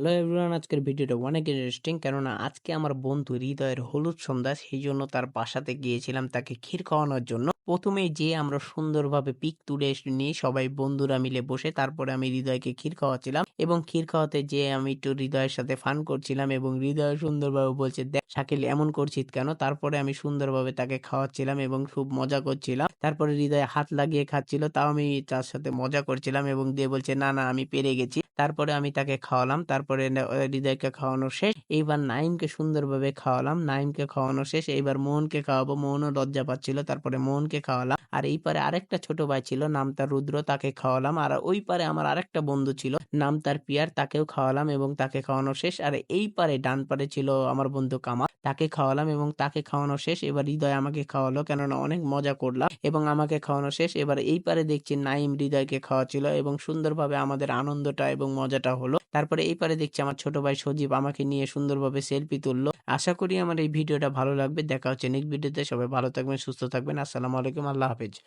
Hello everyone, আজকের ভিডিওটা অনেক ইন্টারেস্টিং কেননা আজকে আমার বন্ধু হৃদয়ের হলুদ সন্ধ্যা সেই জন্য তার বাসাতে গিয়েছিলাম তাকে ক্ষীর খাওয়ানোর জন্য। প্রথমেই যে আমরা সুন্দরভাবে পিক তুলে নিয়ে সবাই বন্ধুরা মিলে বসে তারপরে আমি হৃদয়কে ক্ষীর খাওয়াচ্ছিলাম এবং ক্ষীর খাওয়াতে যে আমি একটু হৃদয়ের সাথে ফান করছিলাম এবং হৃদয় সুন্দরভাবে বলছে, দেখ শাকিল, এমন করছিস কেন? তারপরে আমি সুন্দরভাবে তাকে খাওয়াচ্ছিলাম এবং খুব মজা করছিলাম। তারপরে হৃদয় হাত লাগিয়ে খাচ্ছিল, তাও আমি তার সাথে মজা করছিলাম এবং দিয়ে বলছে, না না, আমি পেরে গেছি। তারপরে আমি তাকে খাওয়ালাম, তারপরে হৃদয়কে খাওয়ানো শেষ। এইবার নাইমকে সুন্দরভাবে খাওয়ালাম। নাইমকে খাওয়ানো শেষ। এইবার মোহনকে খাওয়াবো। মোহনও লজ্জা পাচ্ছিল। তারপরে মোহনকে খাওয়ালাম। আর এই পারে আরেকটা ছোট ভাই ছিল, নাম তার রুদ্র, তাকে খাওয়ালাম। আর ওই পারে আমার আরেকটা বন্ধু ছিল, নাম তার পিয়ার, তাকেও খাওয়ালাম এবং তাকে খাওয়ানো শেষ। আর এই পারে ডান পারে ছিল আমার বন্ধু কামাল। তাকে খাওয়ালাম এবং তাকে খাওয়ানো শেষ। এবার হৃদয় আমাকে খাওয়ালো কেননা অনেক মজা করলাম এবং আমাকে খাওয়ানো শেষ। এবার এই পারে দেখছি নাইম হৃদয়কে খাওয়াচ্ছিল এবং সুন্দরভাবে আমাদের আনন্দটা এবং মজাটা হলো। তারপরে এই পারে দেখছি আমার ছোট ভাই সজীব আমাকে নিয়ে সুন্দরভাবে সেলফি তুললো। আশা করি আমার এই ভিডিওটা ভালো লাগবে। দেখা হচ্ছে নেক্সট ভিডিওতে সবাই ভালো থাকবেন, সুস্থ থাকবেন। আসসালামু আলাইকুম। আল্লাহ হাফেজ।